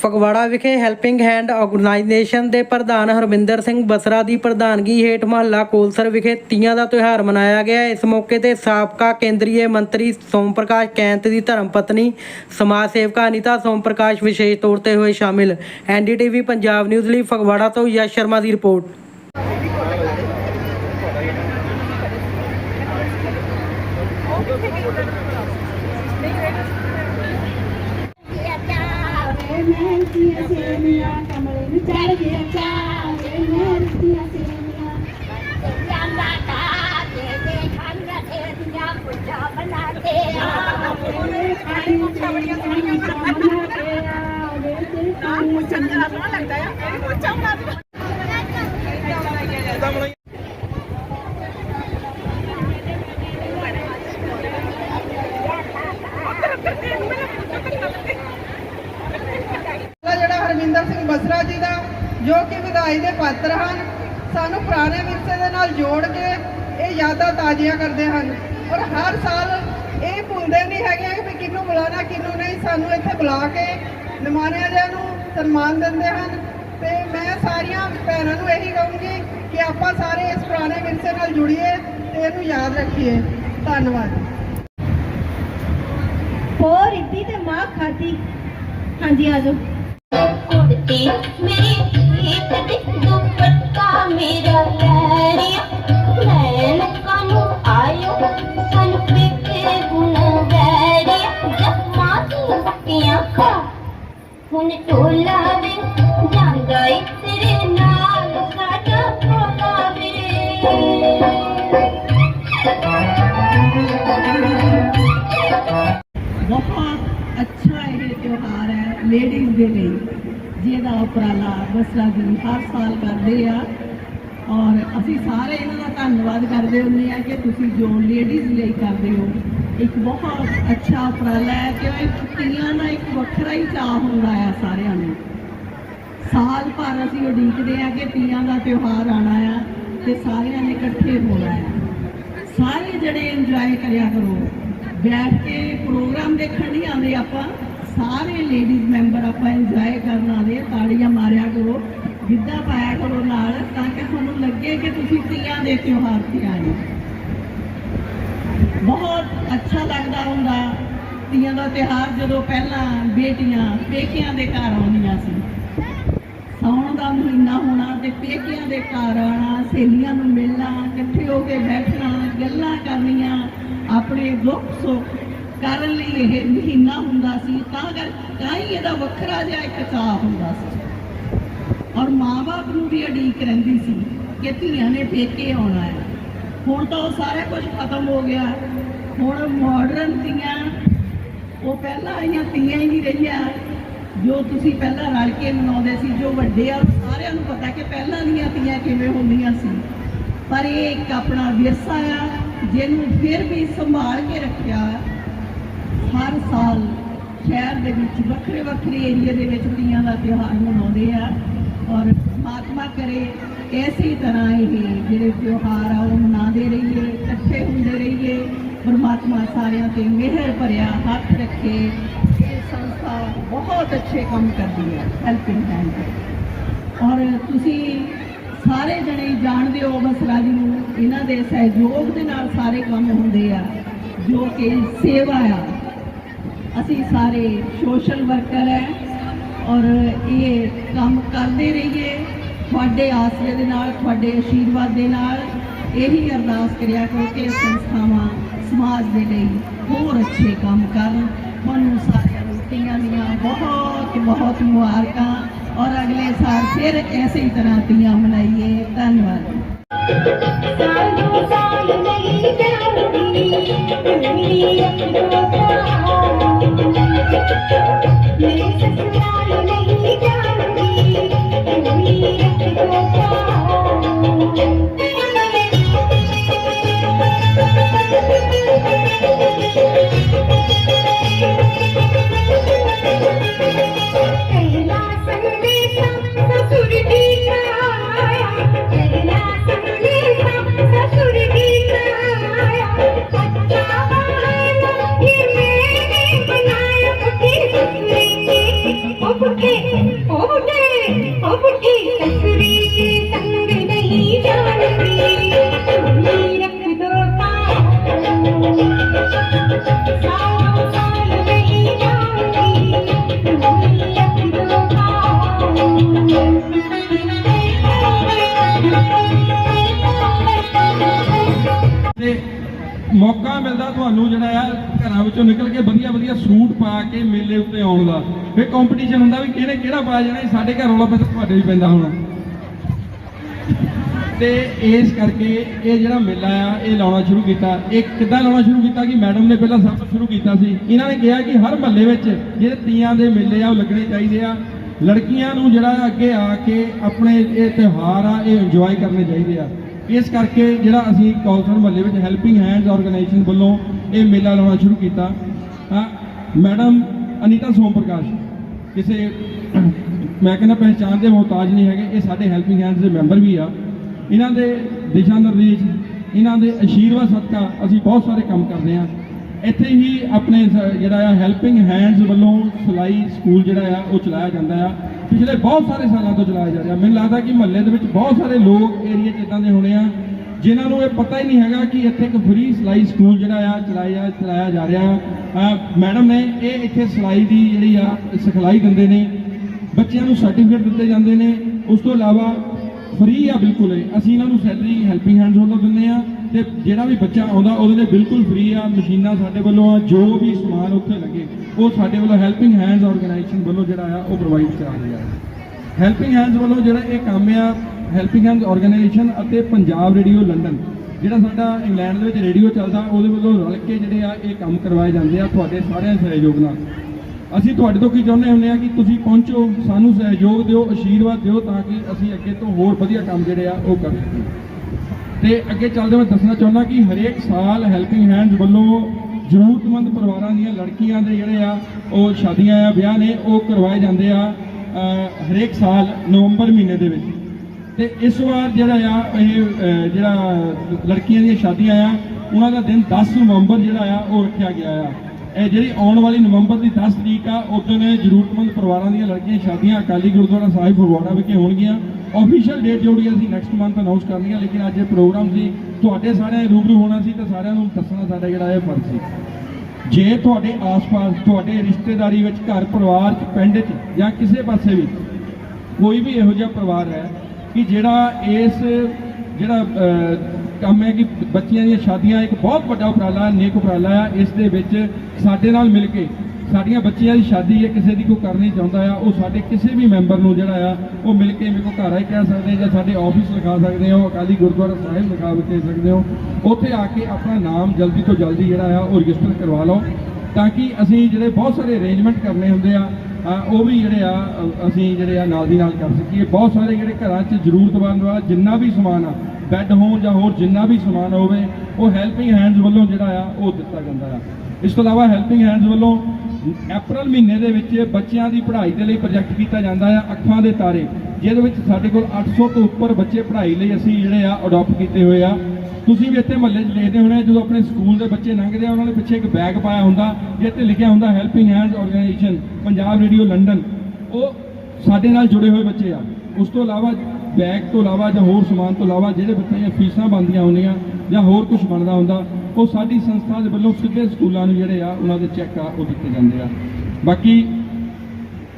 ਫਗਵਾੜਾ ਵਿਖੇ helping hand organisation ਦੇ ਪ੍ਰਧਾਨ ਹਰਵਿੰਦਰ ਸਿੰਘ ਬਸਰਾ ਦੀ ਪ੍ਰਧਾਨਗੀ ਹੇਠ ਮਹੱਲਾ ਕੋਲਸਰ ਵਿਖੇ ਤੀਆਂ ਦਾ ਤਿਉਹਾਰ ਮਨਾਇਆ ਗਿਆ। ਇਸ ਮੌਕੇ ਤੇ ਸਾਬਕਾ ਕੇਂਦਰੀ ਮੰਤਰੀ ਸੋਮ ਪ੍ਰਕਾਸ਼ ਕੈਂਤ ਦੀ ਧਰਮ ਪਤਨੀ ਸਮਾਜ ਸੇਵਕਾ ਅਨੀਤਾ ਸੋਮ ਪ੍ਰਕਾਸ਼ ਵਿਸ਼ੇਸ਼ ਤੌਰ ਤੇ ਹੋਏ ਸ਼ਾਮਿਲ। ਐਨਡੀਟੀਵੀ ਪੰਜਾਬ ਨਿਊਜ਼ ਲਈ ਫਗਵਾੜਾ ਤੋਂ ਯਸ਼ ਸ਼ਰਮਾ ਦੀ ਰਿਪੋਰਟ। ਚਾਵੇ ਮਹਿੰਦੀਆਂ ਸੇਵੀਆਂ ਕਮਲੇ ਨੂੰ ਚੜ ਗਿਆ ਚਾਵੇ ਮਹਿੰਦੀਆਂ ਸੇਵੀਆਂ ਜਾਂਦਾ ਕਾ ਦੇ ਦੇ ਖਾਂਦਾ ਸੇਵੀਆਂ ਪੁੱਛਾ ਬਣਾ ਕੇ ਆਵੇ ਖਾਣੀ ਚਾਵੜੀਆਂ ਖਾਣੀਆਂ ਬਣਾ ਕੇ ਆਵੇ ਤੇ ਖਾਣੀ ਚੰਗਾ ਸੋਹਣਾ ਲੱਗਦਾ ਆ ਇਹ ਪੁੱਛਾ ਬਣਾ ਪਾਤਰ ਹਨ। ਸਾਨੂੰ ਪੁਰਾਣੇ ਵਿਰਸੇ ਦੇ ਨਾਲ ਜੋੜ ਕੇ ਇਹ ਯਾਦਾਂ ਤਾਜ਼ੀਆਂ ਕਰਦੇ ਹਨ। ਔਰ ਹਰ ਸਾਲ ਇਹ ਭੁੱਲਦੇ ਨਹੀਂ ਹੈਗੇ ਵੀ ਕਿਹਨੂੰ ਬੁਲਾਣਾ ਕਿਹਨੂੰ ਨਹੀਂ। ਸਾਨੂੰ ਇੱਥੇ ਬੁਲਾ ਕੇ ਨਿਮਾਣਿਆਂ ਜਿਆਂ ਨੂੰ ਸਨਮਾਨ ਦਿੰਦੇ ਹਨ। ਤੇ ਮੈਂ ਸਾਰੀਆਂ ਭੈਣਾਂ ਨੂੰ ਇਹੀ ਕਹੂੰਗੀ ਕਿ ਆਪਾਂ ਸਾਰੇ ਇਸ ਪੁਰਾਣੇ ਵਿਰਸੇ ਨਾਲ ਜੁੜੀਏ ਤੇ ਇਹਨੂੰ ਯਾਦ ਰੱਖੀਏ। ਧੰਨਵਾਦ। ਹੋਰ ਇੱਦੀ ਤੇ ਮਾਂ ਖਾਦੀ ਹਾਂਜੀ ਆਜੋ ਬਹੁਤ ਅੱਛਾ ਇਹ ਤਿਉਹਾਰ ਹੈ ਲੇਡੀਜ਼ ਦੇ ਲਈ, ਜਿਹਦਾ ਉਪਰਾਲਾ ਬਸਰਾ ਜੀ ਹਰ ਸਾਲ ਕਰਦੇ ਆ। ਔਰ ਅਸੀਂ ਸਾਰੇ ਇਹਨਾਂ ਦਾ ਧੰਨਵਾਦ ਕਰਦੇ ਹੁੰਦੇ ਆ ਕਿ ਤੁਸੀਂ ਜੋ ਲੇਡੀਜ਼ ਲਈ ਕਰਦੇ ਹੋ, ਇੱਕ ਬਹੁਤ ਅੱਛਾ ਉਪਰਾਲਾ ਹੈ ਕਿ ਇੱਕ ਤੀਆਂ ਦਾ ਇੱਕ ਵੱਖਰਾ ਹੀ ਚਾਹ ਹੁੰਦਾ ਆ ਸਾਰਿਆਂ ਨੂੰ। ਸਾਲ ਭਰ ਅਸੀਂ ਉਡੀਕਦੇ ਆ ਕਿ ਤੀਆਂ ਦਾ ਤਿਉਹਾਰ ਆਣਾ ਆ ਤੇ ਸਾਰਿਆਂ ਨੇ ਇਕੱਠੇ ਹੋਣਾ ਆ। ਸਾਰੇ ਜਿਹੜੇ ਇੰਜੋਏ ਕਰਿਆ ਕਰੋ। ਬੈਠ ਕੇ ਪ੍ਰੋਗਰਾਮ ਦੇਖਣ ਨਹੀਂ ਆਉਂਦੇ ਆਪਾਂ। ਸਾਰੇ ਲੇਡੀਜ਼ ਮੈਂਬਰ ਆਪਾਂ ਇੰਜੋਏ ਕਰਨ ਆਉਂਦੇ ਤਾੜੀਆਂ ਮਾਰਿਆ ਕਰੋ, ਗਿੱਧਾ ਪਾਇਆ ਕਰੋ ਨਾਲ, ਤਾਂ ਕਿ ਤੁਹਾਨੂੰ ਲੱਗੇ ਕਿ ਤੁਸੀਂ ਤੀਆਂ ਦੇ ਤਿਉਹਾਰ ਤੇ ਆਏ ਬਹੁਤ ਅੱਛਾ ਲੱਗਦਾ ਹੁੰਦਾ ਤੀਆਂ ਦਾ ਤਿਉਹਾਰ ਜਦੋਂ ਪਹਿਲਾਂ ਬੇਟੀਆਂ ਪੇਕਿਆਂ ਦੇ ਘਰ ਆਉਂਦੀਆਂ ਸੀ। ਸਾਉਣ ਦਾ ਮਹੀਨਾ ਹੋਣਾ ਤੇ ਪੇਕਿਆਂ ਦੇ ਘਰ ਆਣਾ ਸਹੇਲੀਆਂ ਨੂੰ ਮਿਲਣਾ, ਇਕੱਠੇ ਹੋ ਕੇ ਬੈਠਣਾ ਗੱਲਾਂ ਕਰਨੀਆਂ ਆਪਣੇ ਦੁੱਖ ਸੁੱਖ ਕਰਨ ਲਈ ਇਹ ਮਹੀਨਾ ਹੁੰਦਾ ਸੀ, ਤਾਂ ਕਰ, ਤਾਂ ਹੀ ਇਹਦਾ ਵੱਖਰਾ ਜਿਹਾ ਇੱਕ ਚਾਹ ਹੁੰਦਾ ਸੀ। ਔਰ ਮਾਂ-ਬਾਪ ਨੂੰ ਵੀ ਉਡੀਕ ਰਹਿੰਦੀ ਸੀ ਕਿ ਧੀਆਂ ਨੇ ਪੇਕੇ ਆਉਣਾ ਹੈ। ਹੁਣ ਤਾਂ ਉਹ ਸਾਰਾ ਕੁਝ ਖਤਮ ਹੋ ਗਿਆ। ਹੁਣ ਮਾਡਰਨ ਧੀਆਂ, ਉਹ ਪਹਿਲਾਂ ਆਈਆਂ ਧੀਆਂ ਹੀ ਨਹੀਂ ਰਹੀਆਂ। ਜੋ ਤੁਸੀਂ ਪਹਿਲਾਂ ਰਲ ਕੇ ਮਨਾਉਂਦੇ ਸੀ, ਜੋ ਵੱਡੇ ਆ ਉਹ ਸਾਰਿਆਂ ਨੂੰ ਪਤਾ ਕਿ ਪਹਿਲਾਂ ਦੀਆਂ ਧੀਆਂ ਕਿਵੇਂ ਹੁੰਦੀਆਂ ਸੀ। ਪਰ ਇਹ ਇੱਕ ਆਪਣਾ ਵਿਰਸਾ ਆ, ਜਿਹਨੂੰ ਫਿਰ ਵੀ ਸੰਭਾਲ ਕੇ ਰੱਖਿਆ ਹਰ ਸਾਲ ਸ਼ਹਿਰ ਦੇ ਵਿੱਚ ਵੱਖਰੇ ਵੱਖਰੇ ਏਰੀਆ ਦੇ ਵਿੱਚ ਤੀਆਂ ਦਾ ਤਿਉਹਾਰ ਮਨਾਉਂਦੇ ਆ। ਔਰ ਮਾਤਮਾ ਕਰੇ ਇਸੇ ਤਰ੍ਹਾਂ ਇਹ ਜਿਹੜੇ ਤਿਉਹਾਰ ਆ, ਉਹ ਮਨਾਉਂਦੇ ਰਹੀਏ, ਇਕੱਠੇ ਹੁੰਦੇ ਰਹੀਏ, ਪਰਮਾਤਮਾ ਸਾਰਿਆਂ ਤੇ ਮਿਹਰ ਭਰਿਆ ਹੱਥ ਰੱਖੇ, ਇਹ ਸੰਸਥਾ ਬਹੁਤ ਅੱਛੇ ਕੰਮ ਕਰਦੀ ਹੈ ਹੈਲਪਿੰਗ ਹੈਂਡ ਔਰ ਤੁਸੀਂ ਸਾਰੇ ਜਣੇ ਜਾਣਦੇ ਹੋ ਬਸਰਾ ਜੀ ਨੂੰ, ਇਹਨਾਂ ਦੇ ਸਹਿਯੋਗ ਦੇ ਨਾਲ ਸਾਰੇ ਕੰਮ ਹੁੰਦੇ ਆ, ਜੋ ਕਿ ਸੇਵਾ ਆ। ਅਸੀਂ ਸਾਰੇ ਸੋਸ਼ਲ ਵਰਕਰ ਹੈ ਔਰ ਇਹ ਕੰਮ ਕਰਦੇ ਰਹੀਏ, ਤੁਹਾਡੇ ਆਸਰੇ ਦੇ ਨਾਲ, ਤੁਹਾਡੇ ਆਸ਼ੀਰਵਾਦ ਦੇ ਨਾਲ। ਇਹੀ ਅਰਦਾਸ ਕਰਿਆ ਕਰੋ ਕਿ ਸੰਸਥਾਵਾਂ ਸਮਾਜ ਦੇ ਲਈ ਹੋਰ ਅੱਛੇ ਕੰਮ ਕਰਨ। ਤੁਹਾਨੂੰ ਸਾਰਿਆਂ ਨੂੰ ਤੀਆਂ ਦੀਆਂ ਬਹੁਤ ਬਹੁਤ ਮੁਬਾਰਕਾਂ। ਔਰ ਅਗਲੇ ਸਾਲ ਫਿਰ ਐਸੇ ਹੀ ਤਰ੍ਹਾਂ ਤੀਆਂ ਮਨਾਈਏ ਧੰਨਵਾਦ ਮਿਲਦਾ ਤੁਹਾਨੂੰ ਜਿਹੜਾ ਆ ਘਰਾਂ ਵਿੱਚੋਂ ਨਿਕਲ ਕੇ ਵਧੀਆ ਵਧੀਆ ਸੂਟ ਪਾ ਕੇ ਮੇਲੇ ਉੱਤੇ ਆਉਣ ਦਾ। ਫਿਰ ਕੰਪੀਟੀਸ਼ਨ ਹੁੰਦਾ ਵੀ ਕਿਹਨੇ ਕਿਹੜਾ ਪਾ ਜਾਣਾ ਸਾਡੇ ਘਰ ਵਾਲਾ ਫਿਰ ਤੁਹਾਡੇ ਵੀ ਪੈਂਦਾ ਹੋਣਾ। ਤੇ ਇਸ ਕਰਕੇ ਇਹ ਜਿਹੜਾ ਮੇਲਾ ਆ, ਇਹ ਲਾਉਣਾ ਸ਼ੁਰੂ ਕੀਤਾ। ਇਹ ਕਿੱਦਾਂ ਲਾਉਣਾ ਸ਼ੁਰੂ ਕੀਤਾ ਕਿ ਮੈਡਮ ਨੇ ਪਹਿਲਾਂ ਸਭ ਤੋਂ ਸ਼ੁਰੂ ਕੀਤਾ ਸੀ। ਇਹਨਾਂ ਨੇ ਕਿਹਾ ਕਿ ਹਰ ਮਹੱਲੇ ਵਿੱਚ ਜਿਹੜੇ ਤੀਆਂ ਦੇ ਮੇਲੇ ਆ, ਉਹ ਲੱਗਣੇ ਚਾਹੀਦੇ ਆ। ਲੜਕੀਆਂ ਨੂੰ ਜਿਹੜਾ ਅੱਗੇ ਆ ਕੇ ਆਪਣੇ ਇਹ ਤਿਉਹਾਰ ਆ, ਇਹ ਇੰਜੋਏ ਕਰਨੇ ਚਾਹੀਦੇ ਆ। ਇਸ ਕਰਕੇ ਜਿਹੜਾ ਅਸੀਂ ਕੌਲਸਰ ਮਹੱਲੇ ਵਿੱਚ ਹੈਲਪਿੰਗ ਹੈਂਡਸ ਆਰਗੇਨਾਈਜੇਸ਼ਨ ਵੱਲੋਂ ਇਹ ਮੇਲਾ ਲਾਉਣਾ ਸ਼ੁਰੂ ਕੀਤਾ। ਮੈਡਮ ਅਨੀਤਾ ਸੋਮ ਪ੍ਰਕਾਸ਼, ਕਿਸੇ ਮੈਂ ਕਹਿੰਦਾ ਪਹਿਚਾਣ ਦੇ ਮੁਹਤਾਜ ਨਹੀਂ ਹੈਗੇ, ਇਹ ਸਾਡੇ ਹੈਲਪਿੰਗ ਹੈਂਡਸ ਦੇ ਮੈਂਬਰ ਵੀ ਆ। ਇਹਨਾਂ ਦੇ ਦਿਸ਼ਾ ਨਿਰਦੇਸ਼, ਇਹਨਾਂ ਦੇ ਅਸ਼ੀਰਵਾਦ ਸਦਕਾ ਅਸੀਂ ਬਹੁਤ ਸਾਰੇ ਕੰਮ ਕਰਦੇ ਹਾਂ। ਇੱਥੇ ਹੀ ਆਪਣੇ ਸ- ਜਿਹੜਾ ਆ ਹੈਲਪਿੰਗ ਹੈਂਡਸ ਵੱਲੋਂ ਸਿਲਾਈ ਸਕੂਲ ਜਿਹੜਾ ਆ, ਉਹ ਚਲਾਇਆ ਜਾਂਦਾ ਆ। ਪਿਛਲੇ ਬਹੁਤ ਸਾਰੇ ਸਾਲਾਂ ਤੋਂ ਚਲਾਇਆ ਜਾ ਰਿਹਾ। ਮੈਨੂੰ ਲੱਗਦਾ ਕਿ ਮਹੱਲੇ ਦੇ ਵਿੱਚ ਬਹੁਤ ਸਾਰੇ ਲੋਕ ਏਰੀਆ 'ਚ ਇਦਾਂ ਦੇ ਹੋਣੇ ਆ, ਜਿਨ੍ਹਾਂ ਨੂੰ ਇਹ ਪਤਾ ਹੀ ਨਹੀਂ ਹੈਗਾ ਕਿ ਇੱਥੇ ਇੱਕ ਫ੍ਰੀ ਸਿਲਾਈ ਸਕੂਲ ਜਿਹੜਾ ਆ, ਚਲਾਇਆ ਚਲਾਇਆ ਜਾ ਰਿਹਾ। ਮੈਡਮ ਨੇ ਇਹ ਇੱਥੇ ਸਿਲਾਈ ਦੀ ਜਿਹੜੀ ਆ, ਸਿਖਲਾਈ ਦਿੰਦੇ ਨੇ, ਬੱਚਿਆਂ ਨੂੰ ਸਰਟੀਫਿਕੇਟ ਦਿੱਤੇ ਜਾਂਦੇ ਨੇ। ਉਸ ਤੋਂ ਇਲਾਵਾ ਫ੍ਰੀ ਆ ਬਿਲਕੁਲ ਅਸੀਂ ਇਹਨਾਂ ਨੂੰ ਸੈਲਰੀ ਹੈਲਪਿੰਗ ਹੈਂਡਸ ਵੱਲੋਂ ਦਿੰਦੇ ਆ। ਤੇ ਜਿਹੜਾ ਵੀ ਬੱਚਾ ਆਉਂਦਾ, ਉਹਦੇ ਲਈ ਬਿਲਕੁਲ ਫ੍ਰੀ ਆ, ਮਸ਼ੀਨਾਂ ਸਾਡੇ ਵੱਲੋਂ ਆ, ਜੋ ਵੀ ਸਮਾਨ ਉੱਥੇ ਲੱਗੇ, ਉਹ ਸਾਡੇ ਵੱਲੋਂ ਹੈਲਪਿੰਗ ਹੈਂਡਸ ਆਰਗੇਨਾਈਜੇਸ਼ਨ ਵੱਲੋਂ ਜਿਹੜਾ ਆ, ਉਹ ਪ੍ਰੋਵਾਈਡ ਕਰਾ ਰਹੀ ਆ ਹੈਲਪਿੰਗ ਹੈਂਡਸ ਵੱਲੋਂ ਜਿਹੜਾ ਇਹ ਕੰਮ ਆ ਹੈਲਪਿੰਗ ਹੈਂਡਸ ਆਰਗੇਨਾਈਜੇਸ਼ਨ ਅਤੇ ਪੰਜਾਬ ਰੇਡੀਓ ਲੰਡਨ ਜਿਹੜਾ ਸਾਡਾ ਇੰਗਲੈਂਡ ਦੇ ਵਿੱਚ ਰੇਡੀਓ ਚੱਲਦਾ, ਉਹਦੇ ਵੱਲੋਂ ਰਲ ਕੇ ਜਿਹੜੇ ਆ, ਇਹ ਕੰਮ ਕਰਵਾਏ ਜਾਂਦੇ ਆ, ਤੁਹਾਡੇ ਸਾਰਿਆਂ ਦੇ ਸਹਿਯੋਗ ਨਾਲ। ਅਸੀਂ ਤੁਹਾਡੇ ਤੋਂ ਕੀ ਚਾਹੁੰਦੇ ਹੁੰਦੇ ਆ ਕਿ ਤੁਸੀਂ ਪਹੁੰਚੋ, ਸਾਨੂੰ ਸਹਿਯੋਗ ਦਿਓ ਆਸ਼ੀਰਵਾਦ ਦਿਓ ਤਾਂ ਕਿ ਅਸੀਂ ਅੱਗੇ ਤੋਂ ਹੋਰ ਵਧੀਆ ਕੰਮ ਜਿਹੜੇ ਆ, ਉਹ ਕਰ ਸਕੀਏ। ਤੇ ਅੱਗੇ ਚੱਲਦੇ ਮੈਂ ਦੱਸਣਾ ਚਾਹੁੰਦਾ ਕਿ ਹਰੇਕ ਸਾਲ ਹੈਲਪਿੰਗ ਹੈਂਡਸ ਵੱਲੋਂ ਜ਼ਰੂਰਤਮੰਦ ਪਰਿਵਾਰਾਂ ਦੀਆਂ ਲੜਕੀਆਂ ਦੇ ਜਿਹੜੇ ਆ, ਉਹ ਸ਼ਾਦੀਆਂ ਆ, ਵਿਆਹ ਨੇ, ਉਹ ਕਰਵਾਏ ਜਾਂਦੇ ਆ ਹਰੇਕ ਸਾਲ ਨਵੰਬਰ ਮਹੀਨੇ ਦੇ ਵਿੱਚ। ਤੇ ਇਸ ਵਾਰ ਜਿਹੜਾ ਆ, ਇਹ ਜਿਹੜਾ ਲੜਕੀਆਂ ਦੀਆਂ ਸ਼ਾਦੀਆਂ ਆ, ਉਹਨਾਂ ਦਾ ਦਿਨ 10 ਨਵੰਬਰ ਜਿਹੜਾ ਆ, ਉਹ ਰੱਖਿਆ ਗਿਆ ਆ। ਇਹ ਜਿਹੜੀ ਆਉਣ ਵਾਲੀ ਨਵੰਬਰ ਦੀ 10 ਤਰੀਕ ਆ ਉਦੋਂ ਜ਼ਰੂਰਤਮੰਦ ਪਰਿਵਾਰਾਂ ਦੀਆਂ ਲੜਕੀਆਂ ਸ਼ਾਦੀਆਂ ਅਕਾਲੀ ਗੁਰਦੁਆਰਾ ਸਾਹਿਬ ਫਗਵਾੜਾ ਵਿਖੇ ਹੋਣਗੀਆਂ। ਆਫੀਸ਼ੀਅਲ ਡੇਟ ਜਿਹੜੀ ਅਸੀਂ ਨੈਕਸਟ ਮੰਥ ਅਨਾਉਂਸ ਕਰਨੀ ਆ, ਲੇਕਿਨ ਅੱਜ ਇਹ ਪ੍ਰੋਗਰਾਮ ਸੀ, ਤੁਹਾਡੇ ਸਾਰਿਆਂ ਦੇ ਰੂਬਰੂ ਹੋਣਾ ਸੀ ਤਾਂ ਸਾਰਿਆਂ ਨੂੰ ਦੱਸਣਾ ਸਾਡਾ ਜਿਹੜਾ ਇਹ ਫਰਜ਼ ਸੀ। ਜੇ ਤੁਹਾਡੇ ਆਸ-ਪਾਸ, ਤੁਹਾਡੇ ਰਿਸ਼ਤੇਦਾਰੀ ਵਿੱਚ ਘਰ, ਪਰਿਵਾਰ ਚ, ਪਿੰਡ ਚ ਜਾਂ ਕਿਸੇ ਪਾਸੇ ਵੀ ਕੋਈ ਵੀ ਇਹੋ ਜਿਹਾ ਪਰਿਵਾਰ ਹੈ ਕਿ ਜਿਹੜਾ ਇਸ, ਜਿਹੜਾ ਕੰਮ ਹੈ ਕਿ ਬੱਚੀਆਂ ਦੀਆਂ ਸ਼ਾਦੀਆਂ, ਇੱਕ ਬਹੁਤ ਵੱਡਾ ਉਪਰਾਲਾ, ਨੇਕ ਉਪਰਾਲਾ ਆ, ਇਸ ਦੇ ਵਿੱਚ ਸਾਡੇ ਨਾਲ ਮਿਲ ਕੇ ਸਾਡੀਆਂ ਬੱਚੀਆਂ ਦੀ ਸ਼ਾਦੀ ਹੈ, ਕਿਸੇ ਦੀ ਕੋਈ ਕਰਨੀ ਚਾਹੁੰਦਾ ਆ, ਉਹ ਸਾਡੇ ਕਿਸੇ ਵੀ ਮੈਂਬਰ ਨੂੰ ਜਿਹੜਾ ਆ, ਉਹ ਮਿਲ ਕੇ ਮੇਰੇ ਕੋਲ ਘਰ ਆਏ ਕਹਿ ਸਕਦੇ ਆ ਜਾਂ ਸਾਡੇ ਆਫਿਸ ਲਿਖਾ ਸਕਦੇ ਹੋ ਅਕਾਲੀ ਗੁਰਦੁਆਰਾ ਸਾਹਿਬ ਲਿਖਾ ਕੇ ਸਕਦੇ ਹੋ ਉੱਥੇ ਆ ਕੇ ਆਪਣਾ ਨਾਮ ਜਲਦੀ ਤੋਂ ਜਲਦੀ ਜਿਹੜਾ ਆ, ਉਹ ਰਜਿਸਟਰ ਕਰਵਾ ਲਓ ਤਾਂ ਕਿ ਅਸੀਂ ਜਿਹੜੇ ਬਹੁਤ ਸਾਰੇ ਅਰੇਂਜਮੈਂਟ ਕਰਨੇ ਹੁੰਦੇ ਆ ਉਹ ਵੀ ਜਿਹੜੇ ਆ ਅਸੀਂ ਜਿਹੜੇ ਆ ਨਾਲ ਦੀ ਨਾਲ ਕਰ ਸਕੀਏ। ਬਹੁਤ ਸਾਰੇ ਜਿਹੜੇ ਘਰਾਂ 'ਚ ਜ਼ਰੂਰਤਮੰਦ ਵਾਲਾ ਜਿੰਨਾ ਵੀ ਸਮਾਨ ਆ ਬੈੱਡ ਹੋਣ ਜਾਂ ਹੋਰ ਜਿੰਨਾ ਵੀ ਸਮਾਨ ਹੋਵੇ, ਉਹ ਹੈਲਪਿੰਗ ਹੈਂਡਸ ਵੱਲੋਂ ਜਿਹੜਾ ਆ, ਉਹ ਦਿੱਤਾ ਜਾਂਦਾ ਆ। ਇਸ ਤੋਂ ਇਲਾਵਾ ਹੈਲਪਿੰਗ ਹੈਂਡਸ ਵੱਲੋਂ ਅਪ੍ਰੈਲ ਮਹੀਨੇ ਦੇ ਵਿੱਚ ਬੱਚਿਆਂ ਦੀ ਪੜ੍ਹਾਈ ਦੇ ਲਈ ਪ੍ਰੋਜੈਕਟ ਕੀਤਾ ਜਾਂਦਾ ਆ ਅੱਖਾਂ ਦੇ ਤਾਰੇ, ਜਿਹਦੇ ਵਿੱਚ ਸਾਡੇ ਕੋਲ 800 ਤੋਂ ਉੱਪਰ ਬੱਚੇ ਪੜ੍ਹਾਈ ਲਈ ਅਸੀਂ ਜਿਹੜੇ ਆ ਅਡਾਪਟ ਕੀਤੇ ਹੋਏ ਆ। ਤੁਸੀਂ ਵੀ ਇੱਥੇ ਮਹੱਲੇ 'ਚ ਦੇਖਦੇ ਹੋਣੇ ਜਦੋਂ ਆਪਣੇ ਸਕੂਲ ਦੇ ਬੱਚੇ ਲੰਘਦੇ ਆ, ਉਹਨਾਂ ਦੇ ਪਿੱਛੇ ਇੱਕ ਬੈਗ ਪਾਇਆ ਹੁੰਦਾ ਜਿੱਥੇ ਲਿਖਿਆ ਹੁੰਦਾ helping hand organisation Punjab radio London ਉਹ ਸਾਡੇ ਨਾਲ ਜੁੜੇ ਹੋਏ ਬੱਚੇ ਆ। ਉਸ ਤੋਂ ਇਲਾਵਾ ਬੈਗ ਤੋਂ ਇਲਾਵਾ ਜਾਂ ਹੋਰ ਸਮਾਨ ਤੋਂ ਇਲਾਵਾ, ਜਿਹੜੇ ਬੱਚਿਆਂ ਦੀਆਂ ਫੀਸਾਂ ਬਣਦੀਆਂ ਹੁੰਦੀਆਂ ਜਾਂ ਹੋਰ ਕੁਝ ਬਣਦਾ ਹੁੰਦਾ ਉਹ ਸਾਡੀ ਸੰਸਥਾ ਦੇ ਵੱਲੋਂ ਸਿੱਧੇ ਸਕੂਲਾਂ ਨੂੰ ਜਿਹੜੇ ਆ, ਉਹਨਾਂ ਦੇ ਚੈੱਕ ਆ, ਉਹ ਦਿੱਤੇ ਜਾਂਦੇ ਆ। ਬਾਕੀ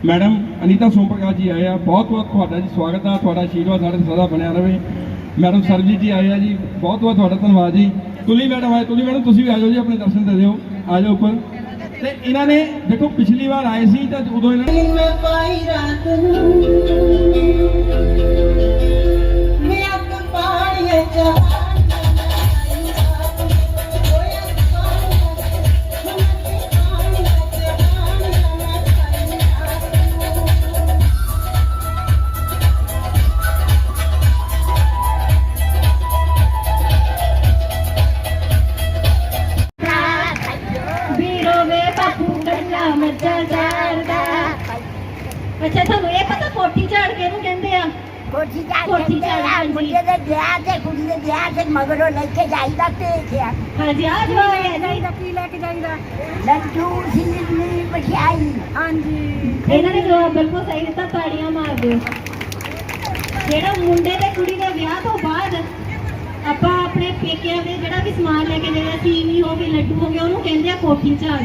ਮੈਡਮ ਅਨੀਤਾ ਸੋਮ ਪ੍ਰਕਾਸ਼ ਜੀ ਆਏ ਆ, ਬਹੁਤ ਬਹੁਤ ਤੁਹਾਡਾ ਜੀ ਸਵਾਗਤ ਆ, ਤੁਹਾਡਾ ਆਸ਼ੀਰਵਾਦ ਸਾਡੇ ਸਦਾ ਬਣਿਆ ਰਹੇ। ਮੈਡਮ ਸਰਜੀਤ ਜੀ ਆਏ ਆ ਜੀ, ਬਹੁਤ ਬਹੁਤ ਤੁਹਾਡਾ ਧੰਨਵਾਦ ਜੀ। ਤੁਲੀ ਮੈਡਮ ਆਏ, ਤੁਲੀ ਮੈਡਮ, ਤੁਸੀਂ ਵੀ ਆ ਜਾਓ ਜੀ, ਆਪਣੇ ਦਰਸ਼ਨ ਦੇ ਦਿਓ, ਆ ਜਾਓ ਉੱਪਰ। ਤੇ ਇਹਨਾਂ ਨੇ, ਦੇਖੋ, ਪਿਛਲੀ ਵਾਰ ਆਏ ਸੀ ਤਾਂ ਉਦੋਂ ਇਹਨਾਂ ਨੇ ਮੈਂ ਪਾਈ ਰਾਤ ਨੂੰ। ਮੈਂ ਅੱਖ ਪਾਣੀਏ ਵੀਰੋ ਤੇ ਕੁੜੀ ਦੇ ਵਿਆਹ ਤੇ ਮਗਰੋਂ ਲੈ ਕੇ ਜਾਈਦਾ ਭੇਜਿਆ ਹਾਂਜੀ ਆ ਜਵਾਬ ਕੀ ਲੈ ਕੇ ਜਾਈਦਾ? ਲੱਡੂ ਸਿਲਨੀ ਮਠਿਆਈ ਹਾਂਜੀ। ਇਹਨਾਂ ਨੇ ਜਵਾਬ ਬਿਲਕੁਲ ਸਹੀ ਦਿੱਤਾ ਤਾੜੀਆਂ ਮਾਰ ਦਿਓ। ਜਿਹੜਾ ਮੁੰਡੇ ਤੇ ਕੁੜੀ ਦੇ ਵਿਆਹ ਤੋਂ ਬਾਅਦ ਆਪਾਂ ਆਪਣੇ ਪੇਕਿਆਂ ਦੇ ਜਿਹੜਾ ਵੀ ਸਮਾਨ ਲੈ ਕੇ ਜਾਈਦਾ ਸੀਵੀ ਹੋ ਗਈ ਲੱਡੂ ਹੋ ਗਏ ਉਹਨੂੰ ਕਹਿੰਦੇ ਆ ਕੋਠੀ ਝਾੜ